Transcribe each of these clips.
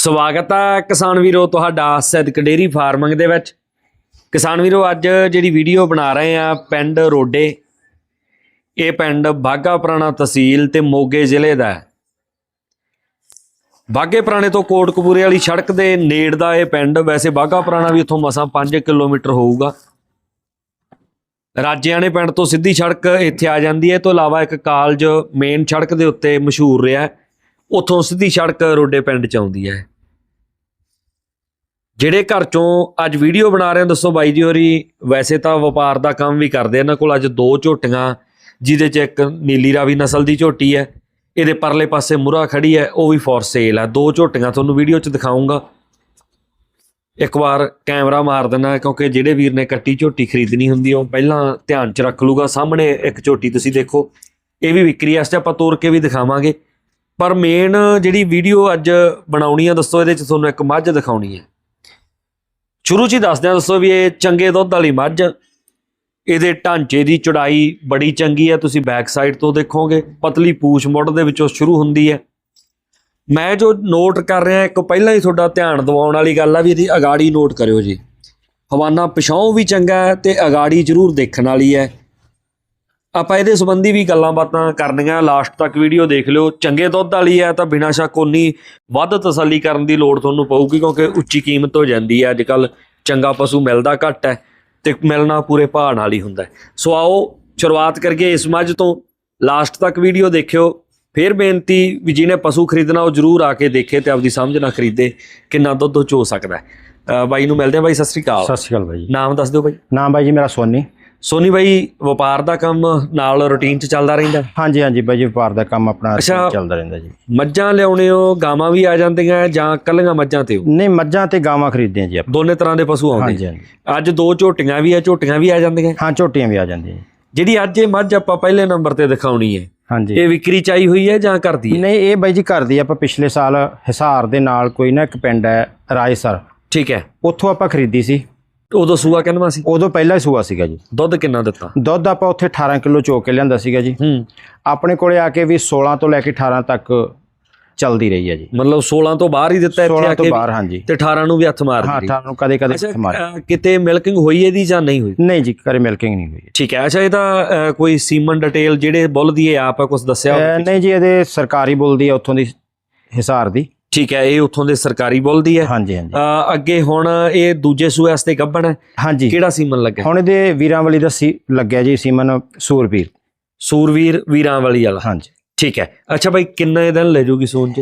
ਸਵਾਗਤ ਹੈ ਕਿਸਾਨ ਵੀਰੋ ਤੁਹਾਡਾ ਸਿੱਧਕ ਡੇਰੀ ਫਾਰਮਿੰਗ ਦੇ ਵਿੱਚ। ਕਿਸਾਨ ਵੀਰੋ, ਅੱਜ ਜਿਹੜੀ ਵੀਡੀਓ ਬਣਾ ਰਹੇ ਆ ਪਿੰਡ ਰੋਡੇ, ਇਹ ਪਿੰਡ ਬਾਗਾ ਪੁਰਾਣਾ ਤਹਿਸੀਲ ਤੇ ਮੋਗੇ ਜ਼ਿਲ੍ਹੇ ਦਾ ਹੈ। ਬਾਗੇ ਪੁਰਾਣੇ ਤੋਂ ਕੋਟਕਪੂਰੇ ਵਾਲੀ ਸੜਕ ਦੇ ਨੇੜ ਦਾ ਇਹ ਪਿੰਡ, ਵੈਸੇ ਬਾਗਾ ਪੁਰਾਣਾ ਵੀ ਇੱਥੋਂ ਮਸਾਂ 5 ਕਿਲੋਮੀਟਰ ਹੋਊਗਾ। ਰਾਜਿਆਣੇ ਪਿੰਡ ਤੋਂ ਸਿੱਧੀ ਸੜਕ ਇੱਥੇ ਆ ਜਾਂਦੀ ਹੈ, ਇਹ ਤੋਂ ਇਲਾਵਾ ਇੱਕ ਕਾਲਜ ਮੇਨ ਸੜਕ ਦੇ ਉੱਤੇ ਮਸ਼ਹੂਰ ਰਿਹਾ ਉੱਥੋਂ ਸਿੱਧੀ ਸੜਕ ਰੋਡੇ ਪਿੰਡ ਚ ਆਉਂਦੀ ਹੈ। ਜਿਹੜੇ ਘਰ ਚੋਂ ਅੱਜ ਵੀਡੀਓ ਬਣਾ ਰਹੇ ਹਾਂ, ਦੱਸੋ ਬਾਈ ਜੀ ਹੋਰੀ, ਵੈਸੇ ਤਾਂ ਵਪਾਰ ਦਾ ਕੰਮ ਵੀ ਕਰਦੇ ਇਹਨਾਂ ਕੋਲ, ਅੱਜ ਦੋ ਝੋਟੀਆਂ, ਜਿਹਦੇ ਚ ਇੱਕ ਨੀਲੀ ਰਾਵੀ ਨਸਲ ਦੀ ਝੋਟੀ ਹੈ, ਇਹਦੇ ਪਰਲੇ ਪਾਸੇ ਮੁਰਾ ਖੜੀ ਹੈ, ਉਹ ਵੀ ਫੋਰ ਸੇਲ ਹੈ ਦੋ ਝੋਟੀਆਂ ਤੁਹਾਨੂੰ ਵੀਡੀਓ ਚ ਦਿਖਾਉਂਗਾ ਇੱਕ ਵਾਰ ਕੈਮਰਾ ਮਾਰ ਦੇਣਾ, ਕਿਉਂਕਿ ਜਿਹੜੇ ਵੀਰ ਨੇ ਕੱਟੀ ਝੋਟੀ ਖਰੀਦਣੀ ਹੁੰਦੀ ਉਹ ਪਹਿਲਾਂ ਧਿਆਨ ਚ ਰੱਖ ਲੂਗਾ ਸਾਹਮਣੇ ਇੱਕ ਝੋਟੀ ਤੁਸੀਂ ਦੇਖੋ, ਇਹ ਵੀ ਵਿਕਰੀ ਵਾਸਤੇ ਆਪਾਂ ਤੋਰ ਕੇ ਵੀ ਦਿਖਾਵਾਂਗੇ। ਪਰ ਮੇਨ ਜਿਹੜੀ ਵੀਡੀਓ ਅੱਜ ਬਣਾਉਣੀ ਆ, ਦੱਸੋ ਇਹਦੇ ਚ ਤੁਹਾਨੂੰ ਇੱਕ ਮੱਝ ਦਿਖਾਉਣੀ ਹੈ। ਸ਼ੁਰੂ ਚ ਹੀ ਦੱਸਦਿਆਂ ਦੱਸੋ ਵੀ ਇਹ ਚੰਗੇ ਦੁੱਧ ਵਾਲੀ ਮੱਝ, ਇਹਦੇ ਢਾਂਚੇ ਦੀ ਚੌੜਾਈ ਬੜੀ ਚੰਗੀ ਹੈ, ਤੁਸੀਂ ਬੈਕ ਸਾਈਡ ਤੋਂ ਦੇਖੋਗੇ, ਪਤਲੀ ਪੂਛ ਮੁੱਢ ਦੇ ਵਿੱਚੋਂ ਸ਼ੁਰੂ ਹੁੰਦੀ ਹੈ। ਮੈਂ ਜੋ ਨੋਟ ਕਰ ਰਿਹਾ, ਇੱਕ ਪਹਿਲਾਂ ਹੀ ਤੁਹਾਡਾ ਧਿਆਨ ਦਿਵਾਉਣ ਵਾਲੀ ਗੱਲ ਆ ਵੀ ਇਹਦੀ ਅਗਾੜੀ ਨੋਟ ਕਰਿਓ ਜੀ। ਹਵਾਨਾ ਪਿਛਾਉਂ ਵੀ ਚੰਗਾ ਹੈ ਤੇ ਅਗਾੜੀ ਜ਼ਰੂਰ ਦੇਖਣ ਵਾਲੀ ਹੈ। ਆਪਾਂ ਇਹਦੇ ਸੰਬੰਧੀ ਵੀ ਗੱਲਾਂ ਬਾਤਾਂ ਕਰਨੀਆਂ। ਲਾਸਟ ਤੱਕ ਵੀਡੀਓ ਦੇਖ ਲਿਓ। ਚੰਗੇ ਦੁੱਧ ਵਾਲੀ ਹੈ ਤਾਂ ਬਿਨਾਂ ਸ਼ੱਕ ਉਨੀ ਵੱਧ ਤਸੱਲੀ ਕਰਨ ਦੀ ਲੋੜ ਤੁਹਾਨੂੰ ਪਊਗੀ ਕਿਉਂਕਿ ਉੱਚੀ ਕੀਮਤ ਹੋ ਜਾਂਦੀ ਹੈ। ਅੱਜ ਕੱਲ ਚੰਗਾ ਪਸ਼ੂ ਮਿਲਦਾ ਘੱਟ ਹੈ ਤੇ ਮਿਲਣਾ ਪੂਰੇ ਭਾਅ ਨਾਲ ਹੀ ਹੁੰਦਾ ਸੋ ਆਓ ਸ਼ੁਰੂਆਤ ਕਰੀਏ ਇਸ ਮੱਝ ਤੋਂ। ਲਾਸਟ ਤੱਕ ਵੀਡੀਓ ਦੇਖਿਓ। ਫਿਰ ਬੇਨਤੀ ਵੀ ਜਿਹਨੇ ਪਸ਼ੂ ਖਰੀਦਣਾ ਉਹ ਜਰੂਰ ਆ ਕੇ ਦੇਖੇ ਤੇ ਆਪਦੀ ਸਮਝ ਨਾਲ ਖਰੀਦੇ ਕਿੰਨਾ ਦੁੱਧ ਉਹ ਚੋ ਸਕਦਾ ਬਾਈ ਨੂੰ ਮਿਲਦੇ ਆ ਬਾਈ ਸਤਿ ਸ੍ਰੀ ਅਕਾਲ। ਸਤਿ ਸ਼੍ਰੀ ਅਕਾਲ ਬਾਈ ਨਾਮ ਦੱਸ ਦਿਓ ਬਾਈ। ਨਾਮ ਬਾਈ ਜੀ ਮੇਰਾ ਸੋਨੀ। ਸੋਨੀ ਬਾਈ ਵਪਾਰ ਦਾ ਕੰਮ ਨਾਲ ਰੁਟੀਨ ਚ ਚੱਲਦਾ ਰਹਿੰਦਾ? ਹਾਂਜੀ ਹਾਂਜੀ ਬਾਈ ਜੀ ਵਪਾਰ ਦਾ ਕੰਮ ਆਪਣਾ ਅੱਛਾ। ਚੱਲਦਾ ਰਹਿੰਦਾ ਜੀ। ਮੱਝਾਂ ਲਿਆਉਣੇ ਹੋ ਗਾਵਾਂ ਵੀ ਆ ਜਾਂਦੀਆਂ ਜਾਂ ਕੱਲੀਆਂ ਮੱਝਾਂ ਤੇ ਹੋ? ਨਹੀਂ ਮੱਝਾਂ ਤੇ ਗਾਵਾਂ ਖਰੀਦਦੇ ਹਾਂ ਜੀ ਆਪਾਂ। ਦੋਨੇ ਤਰ੍ਹਾਂ ਦੇ ਪਸ਼ੂ ਆਉਂਦੇ? ਹਾਂਜੀ ਹਾਂਜੀ। ਅੱਜ ਦੋ ਝੋਟੀਆਂ ਵੀ ਆ ਝੋਟੀਆਂ ਵੀ ਆ ਜਾਂਦੀਆਂ? ਹਾਂ ਝੋਟੀਆਂ ਵੀ ਆ ਜਾਂਦੀਆਂ ਜੀ। ਜਿਹੜੀ ਅੱਜ ਇਹ ਮੱਝ ਆਪਾਂ ਪਹਿਲੇ ਨੰਬਰ ਤੇ ਦਿਖਾਉਣੀ ਹੈ ਹਾਂਜੀ। ਇਹ ਵਿਕਰੀ ਚਾਈ ਹੋਈ ਹੈ ਜਾਂ ਕਰਦੀ ਹੈ? ਨਹੀਂ ਇਹ ਬਾਈ ਜੀ ਘਰ ਦੀ ਆਪਾਂ ਪਿਛਲੇ ਸਾਲ ਹਿਸਾਰ ਦੇ ਨਾਲ ਕੋਈ ਨਾ ਇੱਕ ਪਿੰਡ ਹੈ ਰਾਏਸਰ। ਠੀਕ ਹੈ। ਉੱਥੋਂ ਆਪਾਂ ਖਰੀਦੀ ਸੀ। ਉਦੋਂ ਸੂਆ ਕਿੰਨਵਾ ਸੀ? ਉਦੋਂ ਪਹਿਲਾ ਹੀ ਸੂਆ ਸੀਗਾ ਜੀ। ਦੁੱਧ ਕਿੰਨਾ ਦਿੱਤਾ? ਦੁੱਧ ਆਪਾਂ ਉੱਥੇ 18 ਕਿਲੋ ਚੋ ਕੇ ਲਿਆਂਦਾ ਸੀਗਾ ਜੀ। ਹੂੰ। ਆਪਣੇ ਕੋਲੇ ਆ ਕੇ ਵੀ 16 ਤੋਂ ਲੈ ਕੇ 18 ਤੱਕ ਚੱਲਦੀ ਰਹੀ ਹੈ ਜੀ। ਮਤਲਬ 16 ਤੋਂ ਬਾਹਰ ਹੀ ਦਿੱਤਾ ਇੱਥੇ 16 ਆ ਤੋਂ ਕੇ? ਬਾਹਰ ਹਾਂਜੀ। ਤੇ 18 ਨੂੰ ਵੀ ਹੱਥ ਮਾਰ ਹਾਂ ਦਿੱਤੀ। 18 ਨੂੰ ਕਦੇ ਕਦੇ ਅੱਛਾ ਮਾਰ ਕਿਤੇ ਮਿਲਕਿੰਗ ਹੋਈ ਇਹਦੀ ਜਾਂ ਨਹੀਂ ਹੋਈ? ਨਹੀਂ ਜੀ ਕਰੇ ਮਿਲਕਿੰਗ ਨਹੀਂ ਹੋਈ। ਠੀਕ ਹੈ ਅੱਛਾ ਇਹਦਾ ਕੋਈ ਸੀਮਨ ਡਿਟੇਲ ਜਿਹੜੇ ਬੁੱਲ ਦੀ ਆਪ ਆ ਕੁਝ ਦੱਸਿਆ ਨਹੀਂ ਜੀ ਇਹਦੇ ਸਰਕਾਰੀ ਬੁੱਲ ਦੀ ਹੈ ਉੱਥੋਂ ਦੀ ਹਿਸਾਰ ਦੀ। ਠੀਕ ਹੈ ਇਹ ਉੱਥੋਂ ਦੇ ਸਰਕਾਰੀ ਬੁੱਲ ਦੀ ਹੈ। ਹਾਂਜੀ ਹਾਂਜੀ। ਅੱਗੇ ਹੁਣ ਇਹ ਦੂਜੇ ਸੂਏ ਵਾਸਤੇ ਗੱਭਣ ਹੈ। ਹਾਂਜੀ। ਕਿਹੜਾ ਸੀਮਨ ਲੱਗਾ? ਹੁਣ ਇਹਦੇ ਵੀਰਾਂ ਵਾਲੀ ਦਾ ਸੀ ਲੱਗਿਆ ਜੀ ਸੀਮਨ ਸੂਰਬੀਰ। ਸੂਰਵੀਰ ਵੀਰਾਂ ਵਾਲੀ ਹਾਂਜੀ। ਠੀਕ ਹੈ। ਅੱਛਾ ਬਾਈ ਕਿੰਨੇ ਦਿਨ ਲੈ ਜੂਗੀ ਸੂਨ ਚ?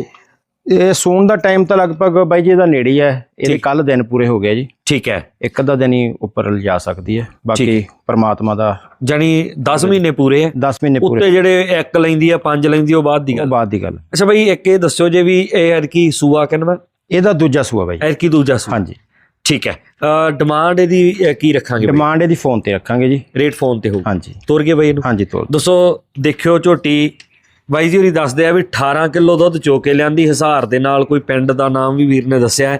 ਇਹ ਸੂਣ ਦਾ ਟਾਈਮ ਤਾਂ ਲਗਭਗ ਬਾਈ ਜੀ ਇਹਦਾ ਨੇੜੇ ਹੀ ਹੈ। ਇਹਦੇ। ਕੱਲ ਦਿਨ ਪੂਰੇ ਹੋ ਗਏ ਜੀ। ਠੀਕ ਹੈ। ਇੱਕ ਅੱਧਾ ਦਿਨ ਹੀ ਉੱਪਰ ਲਿਜਾ ਸਕਦੀ ਹੈ। ਬਾਕੀ ਪਰਮਾਤਮਾ ਦਾ ਜਾਨੀ 10 ਮਹੀਨੇ ਪੂਰੇ ਹੈ। 10 ਮਹੀਨੇ ਪੂਰੇ। ਉੱਤੇ ਜਿਹੜੇ ਇੱਕ ਲੈਂਦੀ ਆ ਪੰਜ ਲੈਂਦੀ ਉਹ ਬਾਅਦ ਦੀ ਉਹ ਗੱਲ ਬਾਅਦ ਦੀ ਗੱਲ। ਅੱਛਾ ਬਾਈ ਇੱਕ ਇਹ ਦੱਸਿਓ ਜੇ ਵੀ ਇਹ ਐਰਕੀ ਸੂਆ ਕਿੰਨਵਾ ਇਹਦਾ ਦੂਜਾ ਸੂਆ ਬਾਈ। ਐਰਕੀ ਦੂਜਾ ਸੂਆ। ਹਾਂਜੀ। ਠੀਕ ਹੈ। ਡਿਮਾਂਡ ਇਹਦੀ ਕੀ ਰੱਖਾਂਗੇ? ਡਿਮਾਂਡ ਇਹਦੀ ਫੋਨ ਤੇ ਰੱਖਾਂਗੇ ਜੀ। ਰੇਟ ਫੋਨ ਤੇ ਹੋਊ। ਹਾਂਜੀ। ਤੋਰ ਕੇ ਬਾਈ ਇਹਨੂੰ। ਹਾਂਜੀ ਤੋਲ ਦੱਸੋ ਦੇਖਿਓ ਝੋਟੀ ਬਾਈ ਜੀ ਹੋਰੀ ਦੱਸਦੇ ਆ ਵੀ 18 ਕਿਲੋ ਦੁੱਧ ਚੋ ਕੇ ਲਿਆਂਦੀ। ਹਿਸਾਰ ਦੇ ਨਾਲ ਕੋਈ ਪਿੰਡ ਦਾ ਨਾਮ ਵੀ ਵੀਰ ਨੇ ਦੱਸਿਆ ਹੈ।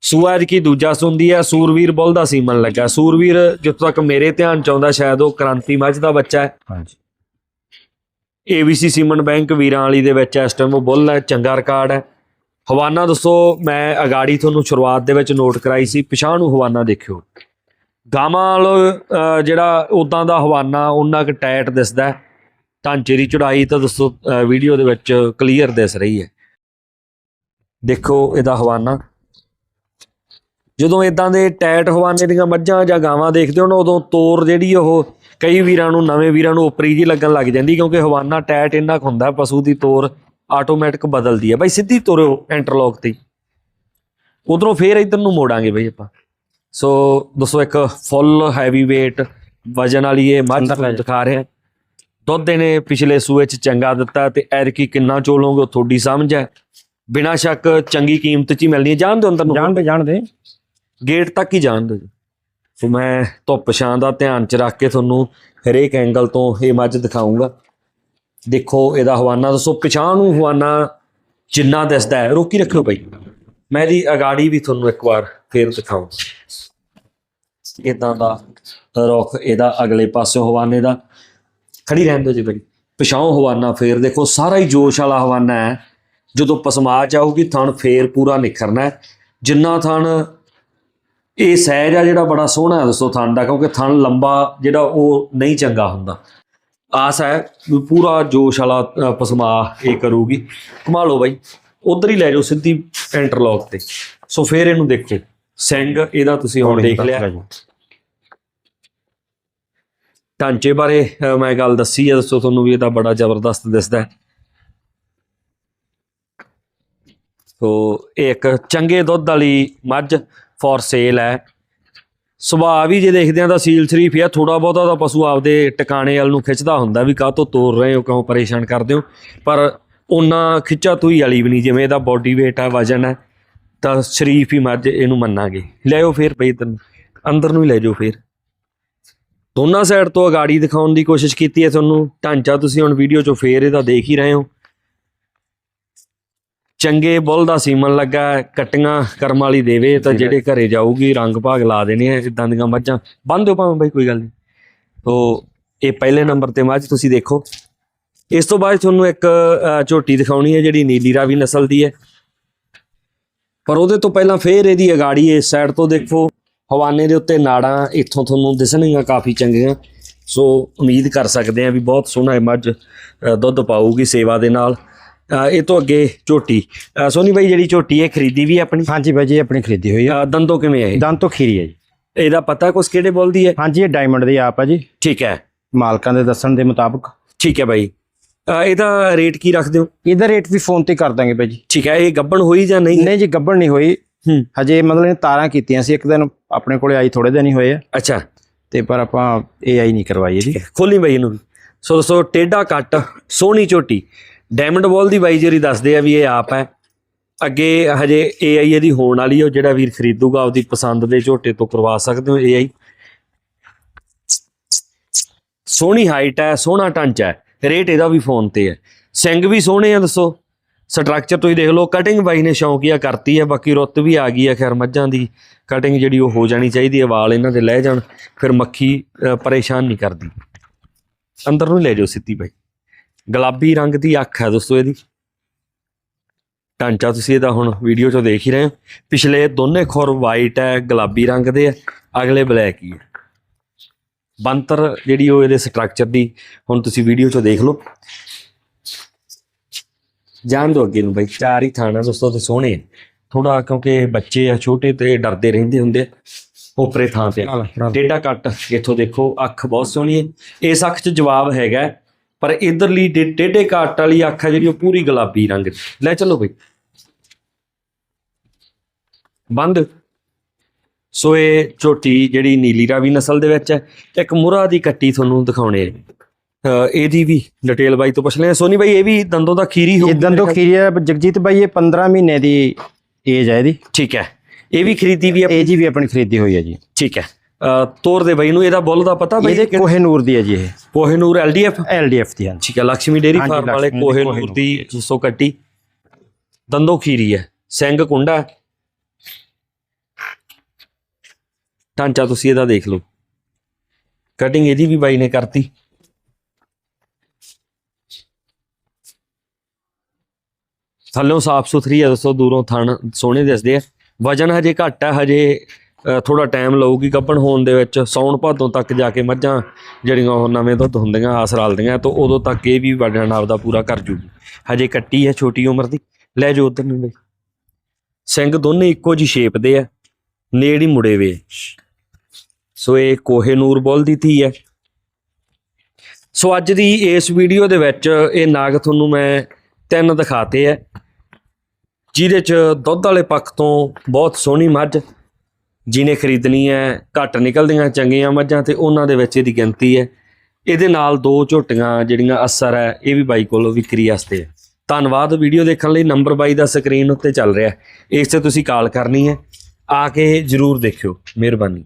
ਸੂਆ ਕੀ ਦੂਜਾ ਸੁੰਦੀ ਹੈ? ਸੂਰਵੀਰ ਬੁੱਲ ਦਾ ਸੀਮਨ ਲੱਗਾ। ਸੂਰਵੀਰ ਜਿੱਥੋਂ ਤੱਕ ਮੇਰੇ ਧਿਆਨ ਚ ਆਉਂਦਾ ਸ਼ਾਇਦ ਉਹ ਕ੍ਰਾਂਤੀ ਮੱਝ ਦਾ ਬੱਚਾ ਹੈ। ਹਾਂਜੀ। ABC ਸੀਮਨ ਬੈਂਕ ਵੀਰਾਂ ਵਾਲੀ ਦੇ ਵਿੱਚ ਇਸ ਟਾਈਮ ਉਹ ਬੁੱਲ ਹੈ ਚੰਗਾ ਰਿਕਾਰਡ ਹੈ। ਹਵਾਨਾ ਦੱਸੋ ਮੈਂ ਅਗਾੜੀ ਤੁਹਾਨੂੰ ਸ਼ੁਰੂਆਤ ਦੇ ਵਿੱਚ ਨੋਟ ਕਰਾਈ ਸੀ। ਪਿਛਾਂ ਨੂੰ ਹਵਾਨਾ ਦੇਖਿਓ। ਵਾਲੋ ਅਹ, ਜਿਹੜਾ ਉਦਾਂ ਦਾ ਹਵਾਨਾ ਉਹਨਾਂ ਕੁ ਟਾਈਟ ਦਿਸਦਾ ਹੈ। ਢਾਂਚੇ ਦੀ ਚੜਾਈ ਤਾਂ ਦੱਸੋ ਵੀਡੀਓ ਦੇ ਵਿੱਚ ਕਲੀਅਰ ਦਿਸ ਰਹੀ ਹੈ। ਦੇਖੋ ਇਹਦਾ ਹਵਾਨਾ। ਜਦੋਂ ਇਦਾਂ ਦੇ ਟਾਈਟ ਹਵਾਨੇ ਦੀਆਂ ਮੱਝਾਂ ਜਾਂ ਗਾਵਾਂ ਦੇਖਦੇ ਹੋ ਨਾ ਉਦੋਂ ਤੋਰ ਜਿਹੜੀ ਉਹ ਕਈ ਵੀਰਾਂ ਨੂੰ ਨਵੇਂ ਵੀਰਾਂ ਨੂੰ ਉਪਰੀ ਜੀ ਲੱਗਣ ਲੱਗ ਜਾਂਦੀ ਕਿਉਂਕਿ ਹਵਾਨਾ ਟਾਈਟ ਇੰਨਾ ਕੁ ਹੁੰਦਾ ਪਸ਼ੂ ਦੀ ਤੋਰ ਆਟੋਮੈਟਿਕ ਬਦਲਦੀ ਹੈ ਬਾਈ ਸਿੱਧੀ ਤੋਰਿਓ ਇੰਟਰਲੌਕ ਤੇ। ਉਧਰੋਂ ਫੇਰ ਇਧਰ ਨੂੰ ਮੋੜਾਂਗੇ ਬਈ ਆਪਾਂ। ਸੋ ਦੋਸਤੋ ਇੱਕ ਫੁੱਲ ਹੈਵੀ weight ਵਜਨ ਵਾਲੀ ਇਹ ਮੱਝ। ਦਿਖਾ ਰਿਹਾ। ਦੁੱਧ ਇਹਨੇ ਪਿਛਲੇ ਸੂਏ ਚ ਚੰਗਾ ਦਿੱਤਾ ਤੇ ਐਰਕੀ ਕਿੰਨਾ ਚੋਲੋਗੇ ਉਹ ਤੁਹਾਡੀ ਸਮਝ ਹੈ। ਬਿਨਾਂ ਸ਼ੱਕ ਚੰਗੀ ਕੀਮਤ ਚ ਹੀ ਮਿਲਣੀ ਹੈ। ਜਾਣ ਦਿਓ ਅੰਦਰ ਨੂੰ? ਜਾਣਦੇ ਜਾਣਦੇ। ਗੇਟ ਤੱਕ ਹੀ ਜਾਣ ਦਿਓ ਸੋ ਮੈਂ ਧੁੱਪ ਛਾਂ ਦਾ ਧਿਆਨ ਚ ਰੱਖ ਕੇ ਤੁਹਾਨੂੰ ਹਰੇਕ ਐਂਗਲ ਤੋਂ ਇਹ ਮੱਝ ਦਿਖਾਉਂਗਾ ਦੇਖੋ ਇਹਦਾ ਹਵਾਨਾ ਦੱਸੋ। ਪਿਛਾਂ ਨੂੰ ਹਵਾਨਾ ਜਿੰਨਾ ਦਿਸਦਾ ਹੈ। ਰੋਕੀ ਰੱਖਿਓ ਭਾਈ ਮੈਂ ਇਹਦੀ ਅਗਾੜੀ ਵੀ ਤੁਹਾਨੂੰ ਇੱਕ ਵਾਰ ਫੇਰ ਦਿਖਾਉਂ ਇਦਾਂ ਦਾ ਰੁੱਖ ਇਹਦਾ ਅਗਲੇ ਪਾਸਿਓਂ ਹਵਾਨੇ ਦਾ। ਖੜੀ ਰਹਿਣ ਦਿਓ ਜੀ ਭਾਈ ਪਿਛਾਂ ਹਵਾਨਾ ਫੇਰ ਦੇਖੋ ਸਾਰਾ ਹੀ ਜੋਸ਼ ਵਾਲਾ ਹਵਾਨਾ ਹੈ। ਜਦੋਂ ਪਸਮਾ ਚ ਆਊਗੀ ਥਣ ਫੇਰ ਪੂਰਾ ਨਿਖਰਨਾ ਜਿੰਨਾ ਥਣ ਇਹ ਸਹਿਜ ਆ ਜਿਹੜਾ ਬੜਾ ਸੋਹਣਾ ਹੈ ਦੋਸਤੋ ਥਣ ਦਾ ਕਿਉਂਕਿ ਥਣ ਲੰਬਾ ਜਿਹੜਾ ਉਹ ਨਹੀਂ ਚੰਗਾ ਹੁੰਦਾ। ਆਸ ਹੈ ਵੀ ਪੂਰਾ ਜੋਸ਼ ਵਾਲਾ ਪਸਮਾ ਇਹ ਕਰੂਗੀ। ਘੁਮਾ ਲਓ ਬਾਈ। ਉਧਰ ਹੀ ਲੈ ਜਾਓ ਸਿੱਧੀ ਇੰਟਰਲੌਕ ਤੇ। ਸੋ ਫੇਰ ਇਹਨੂੰ ਦੇਖੋ। ਸਿੰਘ ਇਹਦਾ ਤੁਸੀਂ ਹੁਣ ਦੇਖ ਲਿਆ। ਢਾਂਚੇ ਬਾਰੇ ਮੈਂ ਗੱਲ ਦੱਸੀ ਹੈ ਦੱਸੋ ਤੁਹਾਨੂੰ ਵੀ ਇਹਦਾ ਬੜਾ ਜ਼ਬਰਦਸਤ ਦਿਸਦਾ ਹੈ। ਸੋ, ਇਹ ਇੱਕ ਚੰਗੇ ਦੁੱਧ ਵਾਲੀ ਮੱਝ ਫॉर ਸੇਲ ਹੈ। ਸੁਭਾਅ ਵੀ ਜੇ ਦੇਖਦੇ ਆ ਤਾਂ ਸੀਲ ਸ਼ਰੀਫ ਆ ਥੋੜਾ ਬਹੁਤਾ ਤਾਂ ਪਸ਼ੂ ਆਪਦੇ ਟਿਕਾਣੇ ਵੱਲ ਨੂੰ ਖਿੱਚਦਾ ਹੁੰਦਾ ਵੀ ਕਾਹ ਤੋਂ ਤੋਰ ਰਹੇ ਹੋ, ਕਿਉਂ ਪਰੇਸ਼ਾਨ ਕਰਦੇ ਹੋ। ਪਰ ਉਹਨਾਂ ਖਿੱਚਾ ਤੂਈ ਵਾਲੀ ਵੀ ਨਹੀਂ, ਜਿਵੇਂ ਇਹਦਾ ਬਾਡੀ weight ਹੈ, ਵਜਨ ਹੈ, ਤਾਂ ਸ਼ਰੀਫ ਹੀ ਮੱਝ ਇਹਨੂੰ ਮੰਨਾਂਗੇ। ਲਿਆਓ ਫੇਰ ਬਈ ਤੈਨੂੰ ਅੰਦਰ ਨੂੰ ਹੀ ਲੈ ਜਾਓ ਫੇਰ। ਦੋਨਾਂ ਸਾਈਡ ਤੋਂ ਅਗਾੜੀ ਦਿਖਾਉਣ ਦੀ ਕੋਸ਼ਿਸ਼ ਕੀਤੀ ਹੈ ਤੁਹਾਨੂੰ। ਢਾਂਚਾ ਤੁਸੀਂ ਹੁਣ ਵੀਡੀਓ 'ਚੋਂ ਫੇਰ ਇਹਦਾ ਦੇਖ ਹੀ ਰਹੇ ਹੋ। ਚੰਗੇ ਬੁੱਲ ਦਾ ਸੀਮਨ ਲੱਗਾ ਕੱਟੀਆਂ ਕਰਮ ਵਾਲੀ ਦੇਵੇ ਤਾਂ ਜਿਹੜੇ ਘਰੇ ਜਾਊਗੀ ਰੰਗ ਭਾਗ ਲਾ ਦੇਣੇ ਆ ਇਦਾਂ ਦੀਆਂ ਮੱਝਾਂ। ਬੰਨ ਦਿਓ ਭਾਵੇਂ ਬਾਈ ਕੋਈ ਗੱਲ ਨਹੀਂ। ਤੋ ਇਹ ਪਹਿਲੇ ਨੰਬਰ ਤੇ ਮੱਝ ਤੁਸੀਂ ਦੇਖੋ। ਇਸ ਤੋਂ ਬਾਅਦ ਤੁਹਾਨੂੰ ਇੱਕ ਝੋਟੀ ਦਿਖਾਉਣੀ ਹੈ ਜਿਹੜੀ ਨੀਲੀ ਰਾਵੀ ਨਸਲ ਦੀ ਹੈ। ਪਰ ਉਹਦੇ ਤੋਂ ਪਹਿਲਾਂ ਫੇਰ ਇਹਦੀ ਅਗਾੜੀ ਇਸ ਸਾਈਡ ਤੋਂ ਦੇਖੋ। ਹਵਾਨੇ ਦੇ ਉੱਤੇ ਨਾੜਾਂ ਇੱਥੋਂ ਤੁਹਾਨੂੰ ਦਿਸਣਗੀਆਂ ਕਾਫੀ ਚੰਗੀਆਂ। ਸੋ ਉਮੀਦ ਕਰ ਸਕਦੇ ਆ ਵੀ ਬਹੁਤ ਸੋਹਣਾ ਇਹ ਮੱਝ ਦੁੱਧ ਪਾਊਗੀ ਸੇਵਾ ਦੇ ਨਾਲ। ਇਹ ਤੋਂ ਅੱਗੇ ਝੋਟੀ। ਸੋਨੀ ਬਾਈ ਜਿਹੜੀ ਝੋਟੀ ਹੈ ਖਰੀਦੀ ਵੀ ਹੈ ਆਪਣੀ? ਹਾਂਜੀ ਬਾਈ ਜੀ ਆਪਣੀ ਖਰੀਦੀ ਹੋਈ ਆ। ਦੰਦੋਂ ਕਿਵੇਂ ਹੈ? ਦੰਦ ਖੀਰੀ ਹੈ ਜੀ। ਇਹਦਾ ਪਤਾ ਕੁਛ ਕਿਹੜੇ ਬੋਲਦੀ ਹੈ? ਹਾਂਜੀ ਇਹ ਡਾਇਮੰਡ ਦੀ ਆਪ ਆ ਜੀ। ਠੀਕ ਹੈ। ਮਾਲਕਾਂ ਦੇ ਦੱਸਣ ਦੇ ਮੁਤਾਬਕ। ਠੀਕ ਹੈ ਬਾਈ। ਇਹਦਾ ਰੇਟ ਕੀ ਰੱਖਦੇ ਹੋ? ਇਹਦਾ ਰੇਟ ਵੀ ਫੋਨ ਤੇ ਕਰ ਦਾਂਗੇ ਬਾਈ ਜੀ। ਠੀਕ ਹੈ ਇਹ ਗੱਬਣ ਹੋਈ ਜਾਂ ਨਹੀਂ? ਨਹੀਂ ਜੀ ਗੱਬੜ ਨਹੀਂ ਹੋਈ। ਹੂੰ ਹਜੇ ਮਤਲਬ ਇਹ ਤਾਰਾਂ ਕੀਤੀਆਂ ਸੀ ਇੱਕ ਦਿਨ ਆਪਣੇ ਕੋਲੇ ਆਈ ਥੋੜੇ ਦਿਨ ਹੀ ਹੋਏ ਆ। ਅੱਛਾ। ਤੇ ਪਰ ਆਪਾਂ ਏਆਈ ਨਹੀਂ ਕਰਵਾਈ ਇਹਦੀ। ਖੋਲੀ ਬਾਈ ਇਹਨੂੰ। ਸੋ ਦੋਸਤੋ ਟੇਡਾ ਕੱਟ ਸੋਹਣੀ ਝੋਟੀ। ਡਾਇਮੰਡ ਬਾਲ ਦੀ ਬਾਈ ਜਿਹੜੀ ਦੱਸਦੇ ਆ ਵੀ ਇਹ ਆਪ ਹੈ। ਅੱਗੇ ਹਜੇ AI ਇਹਦੀ ਹੋਣ ਵਾਲੀ ਹੈ ਜਿਹੜਾ ਵੀਰ ਖਰੀਦੂਗਾ ਆਪਦੀ ਪਸੰਦ ਦੇ ਝੋਟੇ ਤੋਂ ਕਰਵਾ ਸਕਦੇ ਹੋ AI ਸੋਹਣੀ ਹਾਈਟ ਹੈ ਸੋਹਣਾ ਢਾਂਚਾ ਹੈ। ਰੇਟ ਇਹਦਾ ਵੀ ਫੋਨ ਤੇ ਹੈ। ਸਿੰਘ ਵੀ ਸੋਹਣੇ ਆ ਦੱਸੋ। ਸਟਰਕਚਰ ਤੁਸੀਂ ਦੇਖ ਲਓ ਕਟਿੰਗ ਬਾਈ ਨੇ ਸ਼ੌਂਕੀਆ ਕਰਤੀ ਹੈ ਬਾਕੀ ਰੁੱਤ ਵੀ ਆ ਗਈ ਹੈ ਖੈਰ ਮੱਝਾਂ ਦੀ ਕਟਿੰਗ ਜਿਹੜੀ ਉਹ ਹੋ ਜਾਣੀ ਚਾਹੀਦੀ ਹੈ ਵਾਲ ਇਹਨਾਂ ਦੇ ਲੈ ਜਾਣ, ਫਿਰ ਮੱਖੀ ਪਰੇਸ਼ਾਨ ਨਹੀਂ ਕਰਦੀ। ਅੰਦਰ ਨੂੰ ਲੈ ਜਾਓ ਸਿੱਧੀ ਬਾਈ। ਗੁਲਾਬੀ ਰੰਗ ਦੀ ਅੱਖ ਹੈ ਦੋਸਤੋ ਇਹਦੀ। ਢਾਂਚਾ ਤੁਸੀਂ ਇਹਦਾ ਹੁਣ ਵੀਡੀਓ 'ਚੋਂ ਦੇਖ ਹੀ ਰਹੇ ਹੋ। ਪਿਛਲੇ ਦੋਨੇ ਖੁਰ ਵਾਈਟ ਹੈ ਗੁਲਾਬੀ ਰੰਗ ਦੇ ਹੈ ਅਗਲੇ ਬਲੈਕ ਹੀ ਹੈ ਬੰਤਰ ਜਿਹੜੀ ਉਹ ਇਹਦੇ ਸਟਰਕਚਰ ਦੀ, ਹੁਣ ਤੁਸੀਂ ਵੀਡੀਓ 'ਚੋਂ ਦੇਖ ਲਓ। ਜਾਣ ਦੋ ਅੱਗੇ ਨੂੰ ਬਾਈ ਚਾਰ ਹੀ ਥਾਣਾ ਦੋਸਤੋ ਤੇ ਸੋਹਣੇ ਥੋੜਾ ਕਿਉਂਕਿ ਬੱਚੇ ਆ ਛੋਟੇ ਤੇ ਡਰਦੇ ਰਹਿੰਦੇ ਹੁੰਦੇ। ਉਪਰੇ ਥਾਂ ਤੇ। ਟੇਢਾ ਕੱਟ ਇੱਥੋਂ ਦੇਖੋ ਅੱਖ ਬਹੁਤ ਸੋਹਣੀ ਹੈ ਇਸ ਅੱਖ 'ਚ ਜਵਾਬ ਹੈਗਾ ਹੈ, ਪਰ ਇਧਰਲੀ ਟੇਢੇ ਕੱਟ ਵਾਲੀ ਅੱਖ ਹੈ ਜਿਹੜੀ ਉਹ ਪੂਰੀ ਗੁਲਾਬੀ ਰੰਗ ਦੀ। ਲੈ ਚੱਲੋ ਬਈ। ਬੰਦ। ਸੋ ਇਹ ਝੋਟੀ ਜਿਹੜੀ ਨੀਲੀ ਰਾਵੀ ਨਸਲ ਦੇ ਵਿੱਚ ਹੈ ਇੱਕ ਮੁਰਾ ਦੀ ਕੱਟੀ ਤੁਹਾਨੂੰ ਦਿਖਾਉਣੇ ਆ। ਇਹਦੀ ਵੀ ਡਿਟੇਲ ਬਾਈ ਤੋਂ ਪੁੱਛ ਲੈਂਦੇ ਸੋਨੀ ਬਾਈ ਇਹ ਵੀ ਦੰਦੋਂ ਦਾ ਖੀਰੀ ਹੋ ਇਹ ਦੰਦੋਂ ਖੀਰੀ ਹੈ। ਜਗਜੀਤ ਬਾਈ ਇਹ 15 ਮਹੀਨੇ ਦੀ ਏਜ ਹੈ ਇਹਦੀ। ਠੀਕ ਹੈ। ਇਹ ਵੀ ਖਰੀਦੀ ਵੀ ਇਹ ਜੀ ਵੀ ਆਪਣੀ ਖਰੀਦੀ ਹੋਈ ਹੈ ਜੀ। ਠੀਕ ਹੈ। ਤੋਰ ਦੇ ਬਾਈ ਨੂੰ ਇਹਦਾ ਬੁੱਲ ਦਾ ਪਤਾ ਬਾਈ? ਇਹਦੇ ਕੋਹੇਨੂਰ ਦੀ ਹੈ ਜੀ ਇਹ। ਕੋਹੇਨੂਰ ਐਲਡੀਐਫ ਐਲਡੀਐਫ ਦੀ ਹਾਂ ਠੀਕ ਹੈ ਲਕਸ਼ਮੀ ਡੇਰੀ ਫਾਰਮ ਵਾਲੇ ਕੋਹੇਨੂਰ ਦੀ 200 ਕੱਟੀ। ਦੰਦੋਂ ਖੀਰੀ ਹੈ। ਸਿੰਘ ਕੁੰਡਾ ਢਾਂਚਾ ਤੁਸੀਂ ਇਹਦਾ ਦੇਖ ਲਓ। ਕਟਿੰਗ ਇਹਦੀ ਵੀ ਬਾਈ ਨੇ ਕਰਤੀ। ਥੱਲੋਂ ਸਾਫ਼ ਸੁਥਰੀ ਹੈ ਦੱਸੋ ਦੂਰੋਂ ਥਣ ਸੋਹਣੇ ਦਿਸਦੇ ਆ। ਵਜਨ ਹਜੇ ਘੱਟ ਹੈ ਹਜੇ ਥੋੜਾ ਟਾਈਮ ਲਊਗੀ ਕੱਪਣ ਹੋਣ ਦੇ ਵਿੱਚ। ਸੌਣ ਭਾਦੋਂ ਤੱਕ ਜਾ ਕੇ ਮੱਝਾਂ ਜਿਹੜੀਆਂ ਉਹ ਨਵੇਂ ਦੁੱਧ ਹੁੰਦੀਆਂ, ਆਸ ਰਲਦੀਆਂ, ਤਾਂ ਉਦੋਂ ਤੱਕ ਇਹ ਵੀ ਵਜਨ ਆਪਦਾ ਪੂਰਾ ਕਰ ਜੂਗੀ। ਹਜੇ ਕੱਟੀ ਹੈ ਛੋਟੀ ਉਮਰ ਦੀ। ਲੈ ਜਾਓ ਉਧਰ ਨੂੰ ਬਈ ਸਿੰਘ ਦੋਨੇ ਇੱਕੋ ਜਿਹੀ ਸ਼ੇਪ ਦੇ ਆ। ਨੇੜ ਹੀ ਮੁੜੇ ਵੇ। ਸੋ ਇਹ ਕੋਹੇਨੂਰ ਬੁੱਲ ਦੀ ਧੀ ਹੈ। ਸੋ ਅੱਜ ਦੀ ਇਸ ਵੀਡੀਓ ਦੇ ਵਿੱਚ ਇਹ ਨਾਗ ਤੁਹਾਨੂੰ ਮੈਂ ਤਿੰਨ ਦਿਖਾਤੇ ਹੈ ਜਿਹਦੇ ਚ ਦੁੱਧ ਵਾਲੇ ਪੱਖ ਤੋਂ ਬਹੁਤ ਸੋਹਣੀ ਮੱਝ ਜਿਹਨੇ ਖਰੀਦਣੀ ਹੈ, ਘੱਟ ਨਿਕਲਦੀਆਂ, ਚੰਗੀਆਂ ਮੱਝਾਂ ਤੇ ਉਹਨਾਂ ਦੇ ਵਿੱਚ ਇਹਦੀ ਗਿਣਤੀ ਹੈ। ਇਹਦੇ ਨਾਲ ਦੋ ਝੋਟੀਆਂ ਜਿਹੜੀਆਂ ਅਸਰ ਹੈ, ਇਹ ਵੀ ਬਾਈ ਕੋਲੋਂ ਵਿਕਰੀ ਵਾਸਤੇ ਹੈ। ਧੰਨਵਾਦ। ਵੀਡੀਓ ਦੇਖਣ ਲਈ ਨੰਬਰ ਬਾਈ ਦਾ ਸਕਰੀਨ ਉੱਤੇ ਚੱਲ ਰਿਹਾ ਇਸ ਤੇ ਤੁਸੀਂ ਕਾਲ ਕਰਨੀ ਹੈ। ਆ ਕੇ ਜਰੂਰ ਦੇਖਿਓ। ਮਿਹਰਬਾਨੀ।